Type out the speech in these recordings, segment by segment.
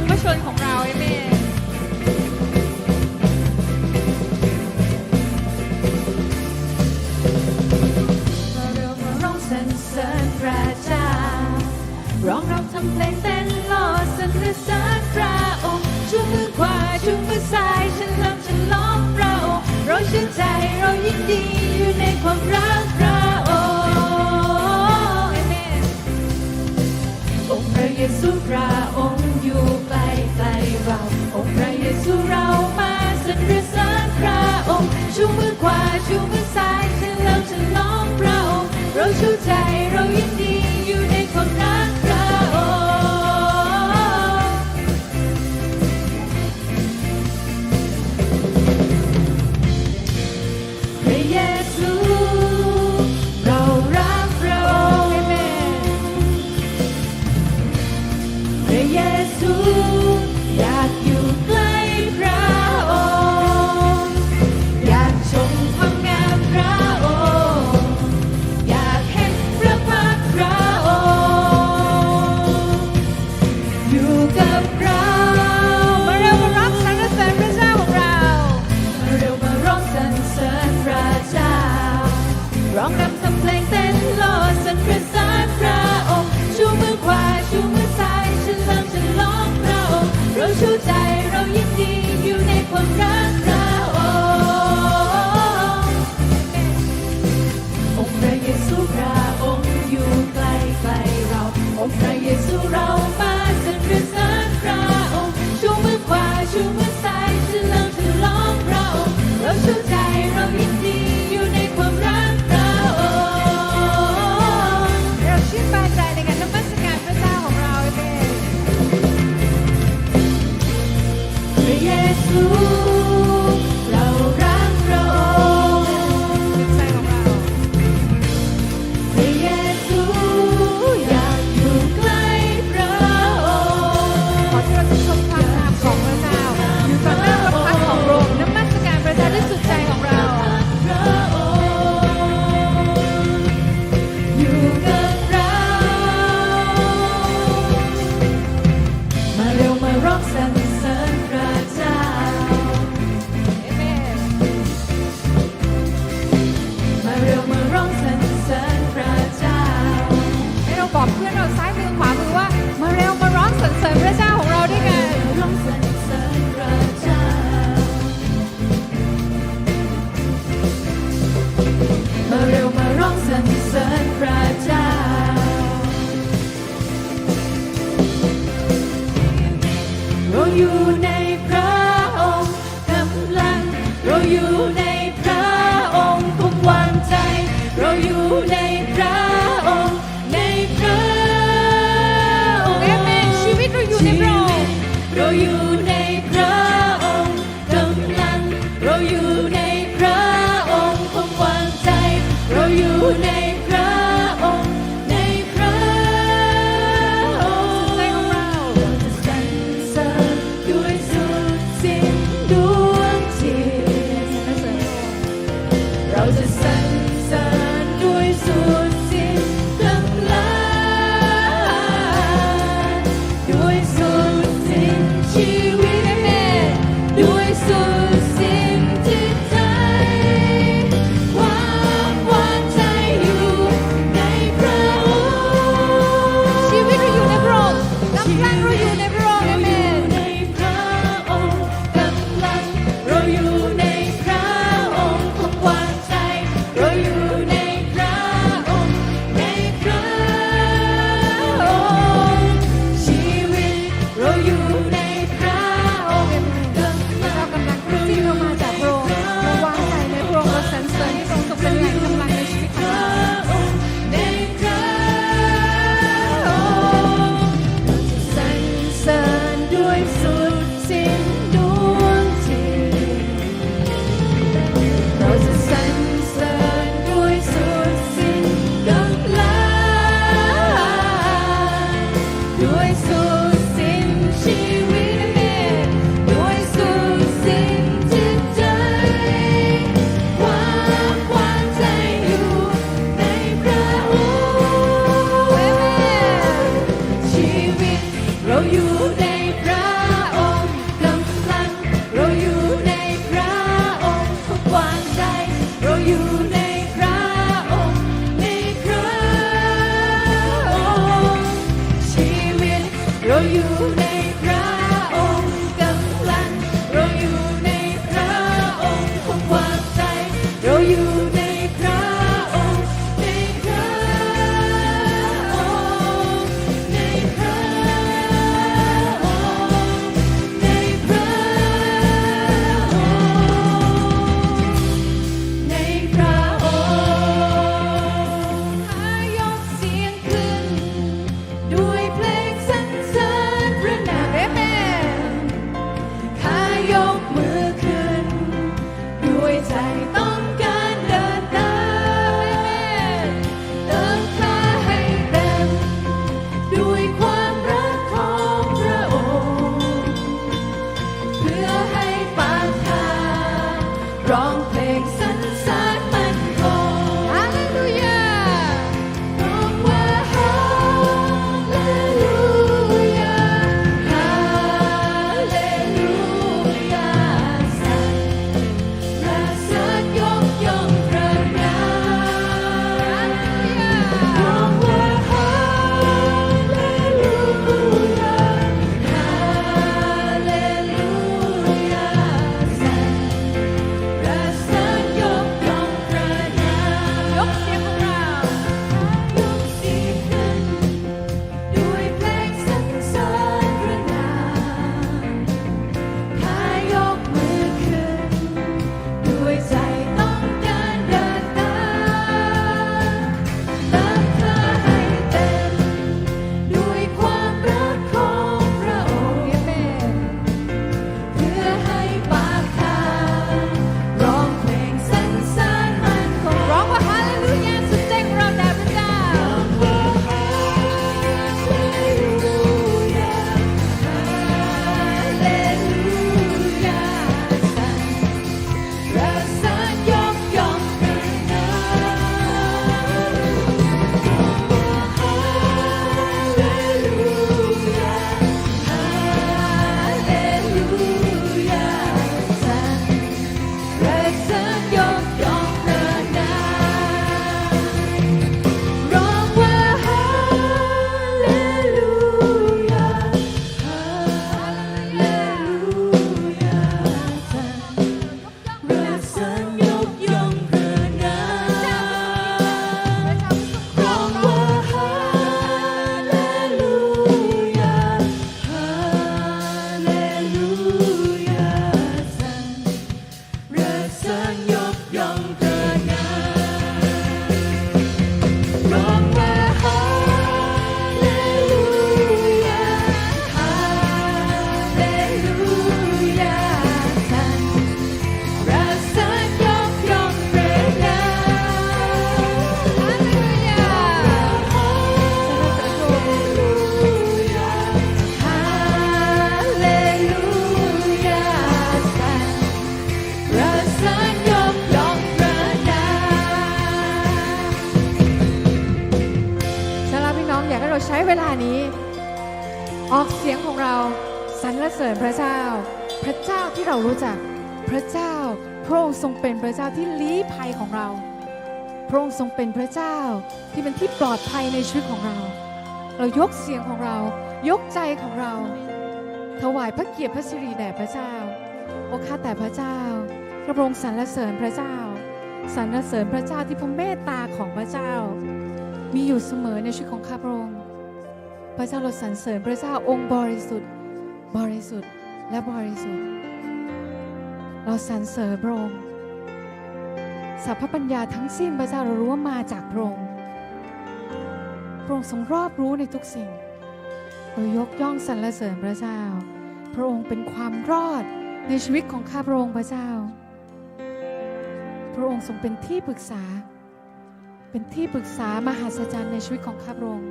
งพระชนของเราเอเมนร้องรับทำเพลงเต้นรอสรรเสริพระองค์ชูมือขวาชูมือซ้ายฉันลำฉันล้อมพระองค์เราชื่นใจเรายินดีอยู่ในความรักพระองค์องค์พระเยซูพระองค์ ชูใจเรา good. สรรเสริญพระเจ้า พระเจ้าที่เรารู้จัก พระเจ้าพระองค์ทรงเป็นพระเจ้าที่ลี้ภัยของเรา พระองค์ทรงเป็นพระเจ้าที่เป็นที่ปลอดภัยในชีวิตของเรา เรายกเสียงของเรา ยกใจของเรา ถวายพระเกียรติพระสิริแด่พระเจ้า โอข้าแต่พระเจ้า พระองค์สรรเสริญพระเจ้า สรรเสริญพระเจ้าที่พระเมตตาของพระเจ้า มีอยู่เสมอในชีวิตของข้าพระองค์ พระเจ้าเราสรรเสริญพระเจ้าองค์บริสุทธิ์ บริสุทธิ์และบริสุทธิ์ เราสรรเสริญพระองค์สัพพปัญญาทั้งสิ้นพระเจ้าเรารู้ว่ามาจากพระองค์พระองค์ทรงรอบรู้ในทุกสิ่งเรายกย่องสรรเสริญพระเจ้า พระองค์เป็นความรอดในชีวิตของข้าพระองค์พระเจ้า พระองค์ทรงเป็นที่ปรึกษา เป็นที่ปรึกษามหัศจรรย์ในชีวิตของข้าพระองค์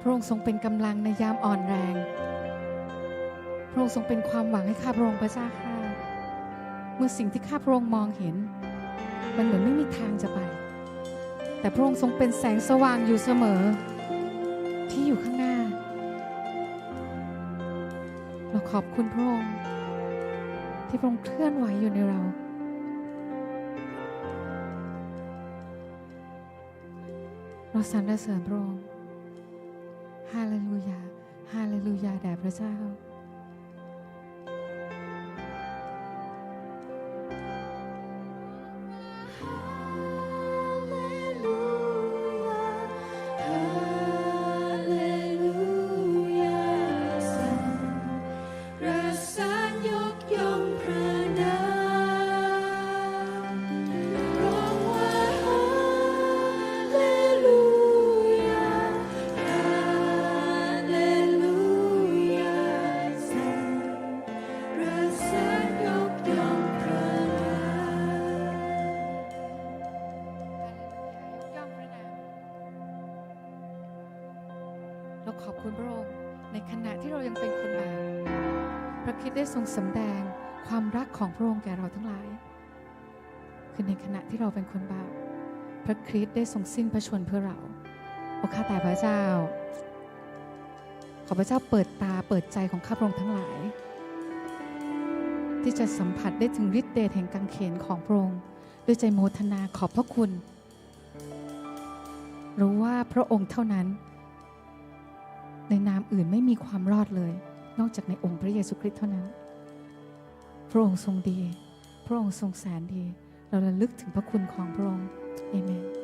พระองค์ทรงเป็นกำลังในยามอ่อนแรง พระองค์ทรงเป็นความหวังให้ข้าพระองค์พระเจ้าข้า เมื่อสิ่งที่ข้าพระองค์มองเห็น มันเหมือนไม่มีทางจะไป แต่พระองค์ทรงเป็นแสงสว่างอยู่เสมอ ที่อยู่ข้างหน้า เราขอบคุณพระองค์ที่พระองค์เคลื่อนไหวอยู่ในเราเราสรรเสริญพระองค์ ฮาเลลูยา ฮาเลลูยาแด่พระเจ้า ขอบคุณพระองค์ในขณะที่เรายังเป็นคนบาปพระคริสต์ได้ทรงสำแดงความรักของพระองค์แก่เราทั้งหลาย คือในขณะที่เราเป็นคนบาปพระคริสต์ได้ทรงสิ้นพระชนเพื่อเรา โอ้ข้าแต่พระเจ้า ขอพระเจ้าเปิดตาเปิดใจของข้าพระองค์ทั้งหลาย ที่จะสัมผัสได้ถึงฤทธิ์เดชแห่งกังเขนของพระองค์ด้วยใจโมทนาขอบพระคุณ รู้ว่าพระองค์เท่านั้น ในนามอื่นไม่มีความรอดเลย นอกจากในองค์พระเยซูคริสต์เท่านั้น พระองค์ทรงดี พระองค์ทรงแสนดี เราระลึกถึงพระคุณของพระองค์เอเมน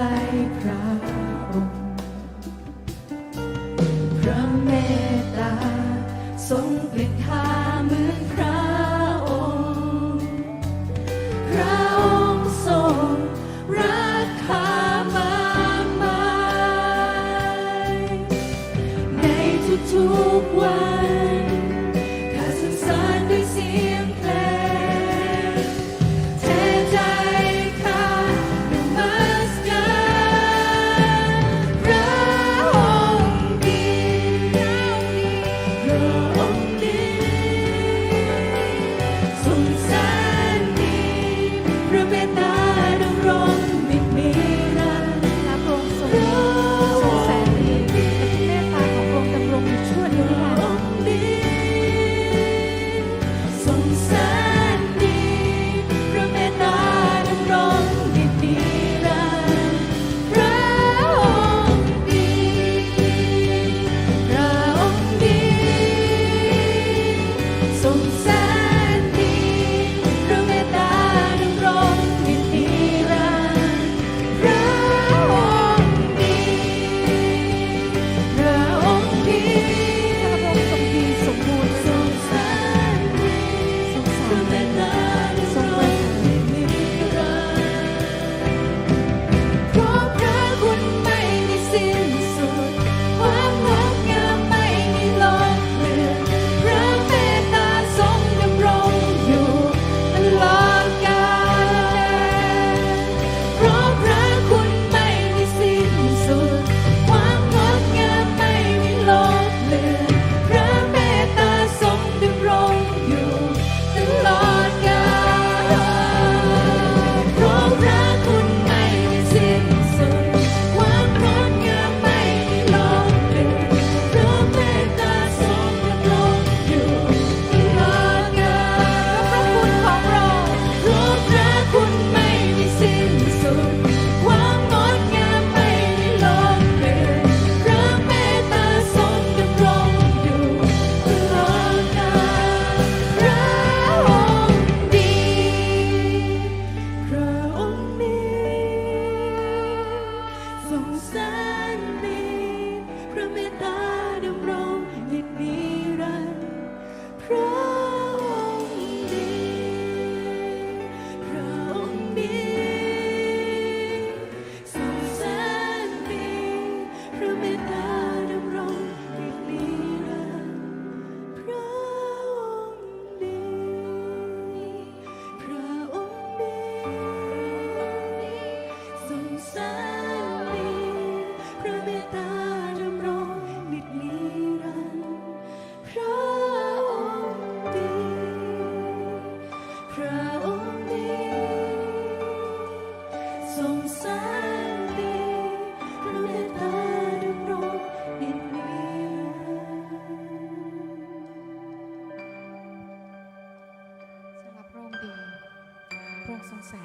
ำข้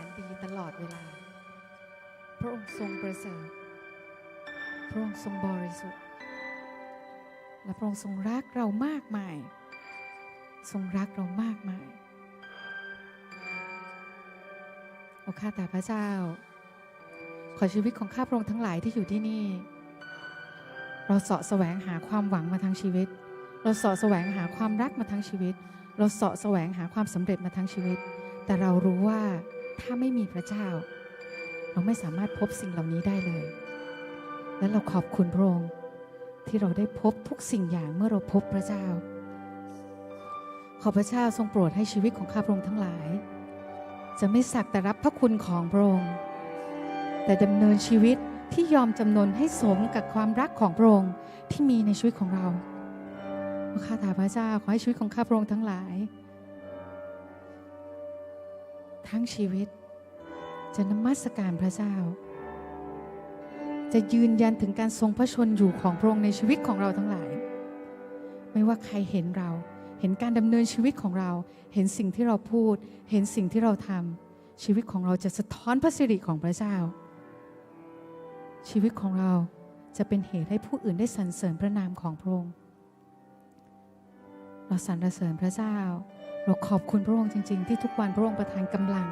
ระองค์ทรงแสนดีตลอดเวลา พระองค์ทรงประเสริฐ พระองค์ทรงบริสุทธิ์ และพระองค์ทรงรักเรามากมาย ทรงรักเรามากมาย โอ้ข้าแต่พระเจ้า ขอชีวิตของข้าพระองค์ทั้งหลายที่อยู่ที่นี่ เราเสาะแสวงหาความหวังมาทั้งชีวิต เราเสาะแสวงหาความรักมาทั้งชีวิต เราเสาะแสวงหาความสำเร็จมาทั้งชีวิตแต่เรารู้ว่า ถ้าไม่มีพระเจ้า เราไม่สามารถพบสิ่งเหล่านี้ได้เลย และเราขอบคุณพระองค์ที่เราได้พบทุกสิ่งอย่างเมื่อเราพบพระเจ้า ขอพระเจ้าทรงโปรดให้ชีวิตของข้าพระองค์ทั้งหลาย จะไม่สักแต่รับพระคุณของพระองค์ แต่ดำเนินชีวิตที่ยอมจำนนให้สมกับความรักของพระองค์ที่มีในชีวิตของเราข้าแต่พระเจ้าขอให้ชีวิตของข้าพระองค์ทั้งหลาย ทั้งชีวิต จะนมัสการพระเจ้า จะยืนยันถึงการทรงพระชนอยู่ของพระองค์ในชีวิตของเราทั้งหลาย ไม่ว่าใครเห็นเราเห็นการดำเนินชีวิตของเรา เห็นสิ่งที่เราพูด เห็นสิ่งที่เราทำชีวิตของเราจะสะท้อนพระสิริของพระเจ้า ชีวิตของเราจะเป็นเหตุให้ผู้อื่นได้สรรเสริญพระนามของพระองค์เราสรรเสริญพระเจ้า เราขอบคุณพระองค์จริง ๆ ที่ทุกวันพระองค์ประทานกำลัง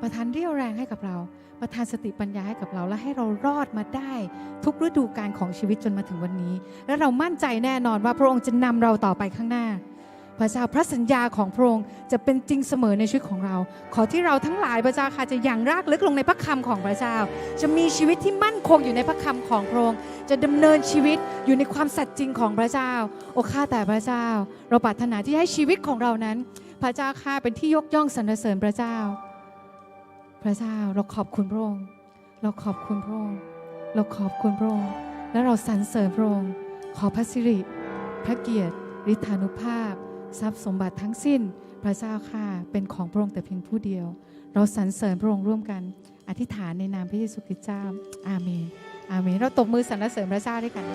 ประทานเรี่ยวแรงให้กับเรา ประทานสติปัญญาให้กับเรา และให้เรารอดมาได้ ทุกฤดูกาลของชีวิตจนมาถึงวันนี้ และเรามั่นใจแน่นอนว่าพระองค์จะนำเราต่อไปข้างหน้า พระเจ้าพระสัญญาของพระองค์จะเป็นจริงเสมอในชีวิตของเรา ขอที่เราทั้งหลายพระเจ้าค่ะจะอย่างรากลึกลงในพระคำของพระเจ้า จะมีชีวิตที่มั่นคงอยู่ในพระคำของพระองค์จะดำเนินชีวิตอยู่ในความสัตย์จริงของพระเจ้า โอ้ข้าแต่พระเจ้า เราปรารถนาที่ให้ชีวิตของเรานั้น พระเจ้าข้าเป็นที่ยกย่องสรรเสริญพระเจ้า พระเจ้าเราขอบคุณพระองค์ เราขอบคุณพระองค์เราขอบคุณพระองค์และเราสรรเสริญพระองค์ขอพระสิริ พระเกียรติฤทธานุภาพ ทรัพย์สมบัติทั้งสิ้นพระเจ้าค่ะเป็นของพระองค์แต่เพียงผู้เดียว เราสรรเสริญพระองค์ร่วมกัน อธิษฐานในนามพระเยซูคริสต์เจ้า อาเมน อาเมน เราตบมือสรรเสริญพระเจ้าด้วยกัน